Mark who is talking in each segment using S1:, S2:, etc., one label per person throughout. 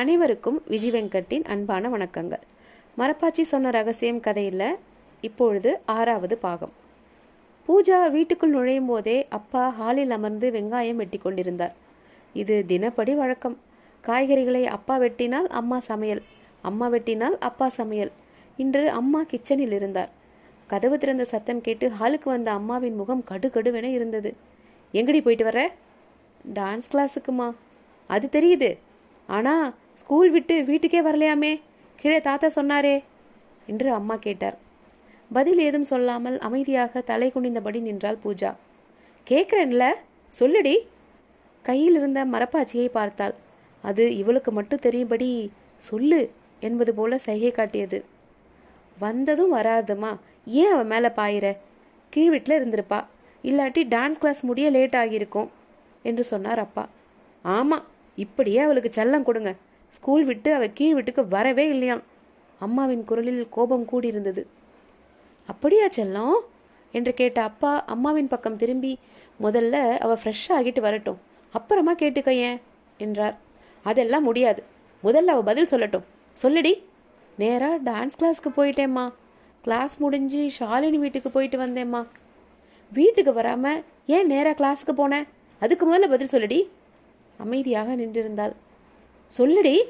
S1: அனைவருக்கும் விஜய் வெங்கட்டின் அன்பான வணக்கங்கள். மரப்பாச்சி சொன்ன ரகசியம் கதையில் இப்பொழுது ஆறாவது பாகம். பூஜா வீட்டுக்குள் நுழையும் போதே அப்பா ஹாலில் அமர்ந்து வெங்காயம் வெட்டி கொண்டிருந்தார். இது தினப்படி வழக்கம். காய்கறிகளை அப்பா வெட்டினால் அம்மா சமையல் அம்மா வெட்டினால் அப்பா சமையல். இன்று அம்மா கிச்சனில் இருந்தார். கதவு திறந்த சத்தம் கேட்டு ஹாலுக்கு வந்த அம்மாவின் முகம் கடுகடுவென இருந்தது. எங்கடி போயிட்டு வர டான்ஸ் கிளாஸுக்குமா. அது தெரியுது. ஆனால் ஸ்கூல் விட்டு வீட்டுக்கே வரலையாமே? கீழே தாத்தா சொன்னாரே என்று அம்மா கேட்டார். பதில் ஏதும் சொல்லாமல் அமைதியாக தலை குனிந்தபடி நின்றாள் பூஜா. கேட்குறேன்ல சொல்லுடி. கையில் இருந்த மரப்பாச்சியை பார்த்தாள். அது இவளுக்கு மட்டும் தெரியும்படி சொல்லு என்பது போல சைகை காட்டியது. வந்ததும் வராதுமா ஏன் அவன் மேலே பாயிற? கீழ் வீட்டில் இருந்திருப்பா. இல்லாட்டி டான்ஸ் கிளாஸ் முடிய லேட் ஆகியிருக்கும் என்று சொன்னார் அப்பா. ஆமாம் இப்படியே அவளுக்கு செல்லம் கொடுங்க. ஸ்கூல் விட்டு அவள் கீழ் வீட்டுக்கு வரவே இல்லையாம். அம்மாவின் குரலில் கோபம் கூடியிருந்தது. அப்படியா செல்லம் என்று கேட்ட அப்பா அம்மாவின் பக்கம் திரும்பி முதல்ல அவள் ஃப்ரெஷ் ஆகிட்டு வரட்டும். அப்புறமா கேட்டுக்க ஏன்? என்றார். அதெல்லாம் முடியாது. முதல்ல அவள் பதில் சொல்லட்டும். சொல்லுடி. நேராக டான்ஸ் கிளாஸ்க்கு போயிட்டேம்மா. கிளாஸ் முடிஞ்சு ஷாலினி வீட்டுக்கு போயிட்டு வந்தேம்மா. வீட்டுக்கு வராமல் ஏன் நேராக கிளாஸுக்கு போனேன் அதுக்கு முதல்ல பதில் சொல்லுடி. அமைதியாக நின்றிருந்தாள். சொல்லுடி.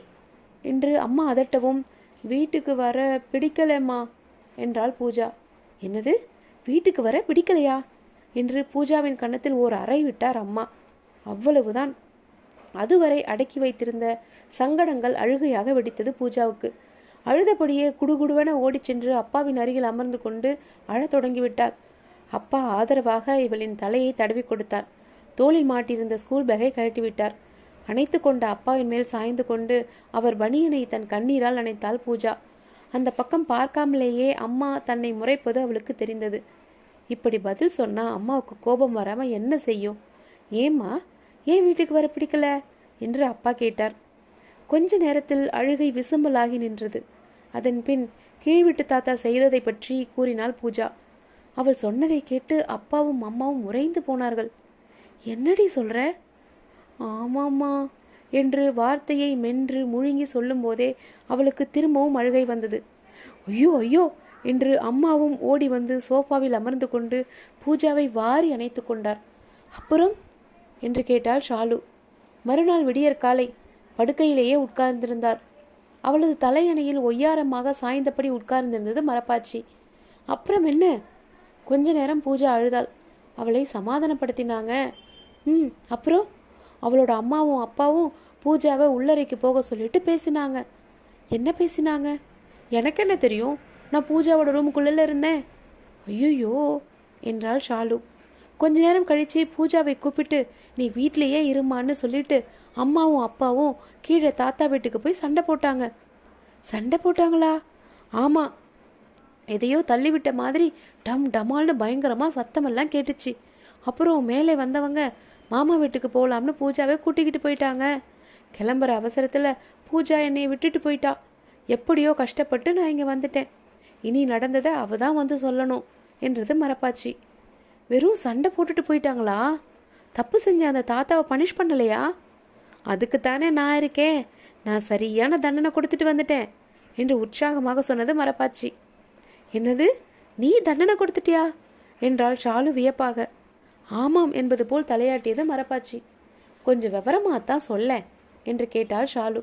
S1: என்று அம்மா அதட்டவும் வீட்டுக்கு வர பிடிக்கலம்மா என்றாள் பூஜா. என்னது? வீட்டுக்கு வர பிடிக்கலையா? என்று பூஜாவின் கன்னத்தில் ஓர் அறை விட்டார் அம்மா. அவ்வளவுதான். அதுவரை அடக்கி வைத்திருந்த சங்கடங்கள் அழுகையாக வெடித்தது பூஜாவுக்கு. அழுதபடியே குடுகுடுவென ஓடிச் சென்று அப்பாவின் அருகில் அமர்ந்து கொண்டு அழத் தொடங்கிவிட்டார் அப்பா ஆதரவாக இவளின் தலையை தடவி கொடுத்தார். தோளில் மாட்டியிருந்த ஸ்கூல் பேக்கை கழட்டிவிட்டார். அணைத்து கொண்ட அப்பாவின் மேல் சாய்ந்து கொண்டு அவர் பனியனை தன் கண்ணீரால் அணைத்தாள் பூஜா. அந்த பக்கம் பார்க்காமலேயே அம்மா தன்னை முறைப்பது அவளுக்கு தெரிந்தது. இப்படி பதில் சொன்னா அம்மாவுக்கு கோபம் வராம என்ன செய்யும்? ஏம்மா ஏன் வீட்டுக்கு வர பிடிக்கல? என்று அப்பா கேட்டார். கொஞ்ச நேரத்தில் அழுகை விசும்பலாகி நின்றது. அதன் பின் கீழ்விட்டு தாத்தா செய்ததை பற்றி கூறினாள் பூஜா. அவள் சொன்னதை கேட்டு அப்பாவும் அம்மாவும் உறைந்து போனார்கள். என்னடி சொல்ற? ஆமாம்மா. என்று வார்த்தையை மென்று முழுங்கி சொல்லும்போதே அவளுக்கு திரும்பவும் அழுகை வந்தது. ஐயோ ஐயோ என்று அம்மாவும் ஓடி வந்து சோஃபாவில் அமர்ந்து கொண்டு பூஜாவை வாரி அணைத்து கொண்டார். அப்புறம்? என்று கேட்டாள் ஷாலு. மறுநாள் விடியற் காலை படுக்கையிலேயே உட்கார்ந்திருந்தார். அவளது தலையணையில் ஒய்யாரமாக சாய்ந்தபடி உட்கார்ந்திருந்தது மரப்பாச்சி. அப்புறம் என்ன? கொஞ்ச நேரம் பூஜா அழுதாள். அவளை சமாதானப்படுத்தினாங்க. ம் அப்புறம்? அவளோட அம்மாவும் அப்பாவும் பூஜாவை உள்ளறைக்கு போக சொல்லிட்டு பேசினாங்க. என்ன பேசினாங்க? எனக்கு என்ன தெரியும்? நான் பூஜாவோட ரூமுக்குள்ளே இருந்தேன். ஐயோ என்றாள் ஷாலு. கொஞ்ச நேரம் கழிச்சு பூஜாவை கூப்பிட்டு நீ வீட்டிலேயே இருமான்னு சொல்லிட்டு அம்மாவும் அப்பாவும் கீழே தாத்தா வீட்டுக்கு போய் சண்டை போட்டாங்க. சண்டை போட்டாங்களா? ஆமாம் எதையோ தள்ளிவிட்ட மாதிரி டம் டமால்னு பயங்கரமாக சத்தமெல்லாம் கேட்டுச்சு. அப்புறம் மேலே வந்தவங்க மாமா வீட்டுக்கு போகலாம்னு பூஜாவே கூட்டிக்கிட்டு போயிட்டாங்க. கிளம்புற அவசரத்தில் பூஜா என்னை விட்டுட்டு போயிட்டா. எப்படியோ கஷ்டப்பட்டு நான் இங்கே வந்துட்டேன். இனி நடந்ததை அவ தான் வந்து சொல்லணும் என்றது மரப்பாச்சி வெறும் சண்டை போட்டுட்டு போயிட்டாங்களா? தப்பு செஞ்ச அந்த தாத்தாவை பனிஷ் பண்ணலையா? அதுக்கு தானே நான் இருக்கேன். நான் சரியான தண்டனை கொடுத்துட்டு வந்துட்டேன் என்று உற்சாகமாக சொன்னது மரப்பாச்சி என்னது? நீ தண்டனை கொடுத்துட்டியா? என்றாள் ஷாலு வியப்பாக. ஆமாம் என்பது போல் தலையாட்டியது மரப்பாச்சி. கொஞ்சம் விவரமாக தான் சொல்ல என்று கேட்டாள் ஷாலு.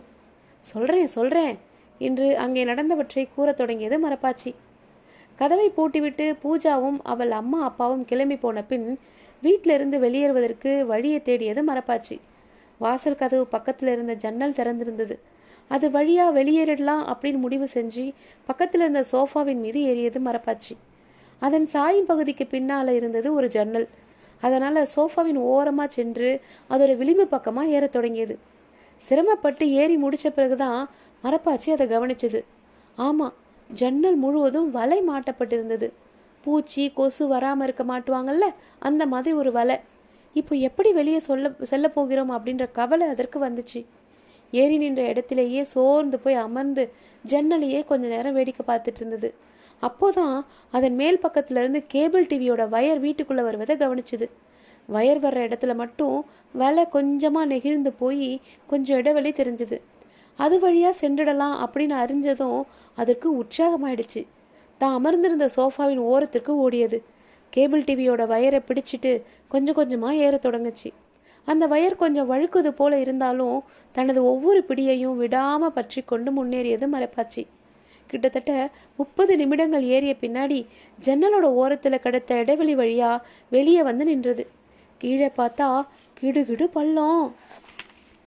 S1: சொல்கிறேன் சொல்கிறேன் என்று அங்கே நடந்தவற்றை கூறத் தொடங்கியது மரப்பாச்சி. கதவை பூட்டிவிட்டு பூஜாவும் அவள் அம்மா அப்பாவும் கிளம்பி போன பின் வீட்டிலிருந்து வெளியேறுவதற்கு வழியை தேடியது மரப்பாச்சி. வாசல் கதவு பக்கத்தில் இருந்த ஜன்னல் திறந்திருந்தது. அது வழியா வெளியேறிடலாம் அப்படின்னு முடிவு செஞ்சு பக்கத்தில் இருந்த சோஃபாவின் மீது ஏறியது மரப்பாச்சி. அதன் சாயும் பகுதிக்கு பின்னால இருந்தது ஒரு ஜன்னல். அதனால் சோஃபாவின் ஓரமாக சென்று அதோட விளிம்பு பக்கமாக ஏறத் தொடங்கியது. சிரமப்பட்டு ஏறி முடிச்ச பிறகுதான் மரப்பாச்சி அதை கவனிச்சது. ஆமாம் ஜன்னல் முழுவதும் வலை மாட்டப்பட்டிருந்தது. பூச்சி கொசு வராமல் இருக்க மாட்டுவாங்கல்ல அந்த மாதிரி ஒரு வலை. இப்போ எப்படி வெளியே சொல்ல செல்ல போகிறோம் அப்படின்ற கவலை அதற்கு வந்துச்சு. ஏறி நின்ற இடத்திலேயே சோர்ந்து போய் அமர்ந்து ஜன்னலையே கொஞ்ச நேரம் வேடிக்கை பார்த்துட்டு இருந்தது. அப்போதான் அதன் மேல் பக்கத்திலிருந்து கேபிள் டிவியோட வயர் வீட்டுக்குள்ளே வருவதை கவனிச்சுது. வயர் வர்ற இடத்துல மட்டும் வலை கொஞ்சமாக நெகிழ்ந்து போய் கொஞ்சம் இடைவெளி தெரிஞ்சுது. அது வழியாக சென்றிடலாம் அப்படின்னு அறிஞ்சதும் அதற்கு உற்சாகமாயிடுச்சு. தான் அமர்ந்திருந்த சோஃபாவின் ஓரத்திற்கு ஓடியது. கேபிள் டிவியோட வயரை பிடிச்சிட்டு கொஞ்சம் கொஞ்சமாக ஏற தொடங்குச்சு. அந்த வயர் கொஞ்சம் வழுக்குது போல இருந்தாலும் தனது ஒவ்வொரு பிடியையும் விடாமல் பற்றி கொண்டு முன்னேறியது மறைப்பாச்சு. கிட்டத்தட்ட முப்பது நிமிடங்கள் ஏறிய பின்னாடி ஜன்னலோட ஓரத்தில் கிடைத்த இடைவெளி வழியா வெளியே வந்து நின்றது. கீழே பார்த்தா கிடுகிடு பள்ளம்.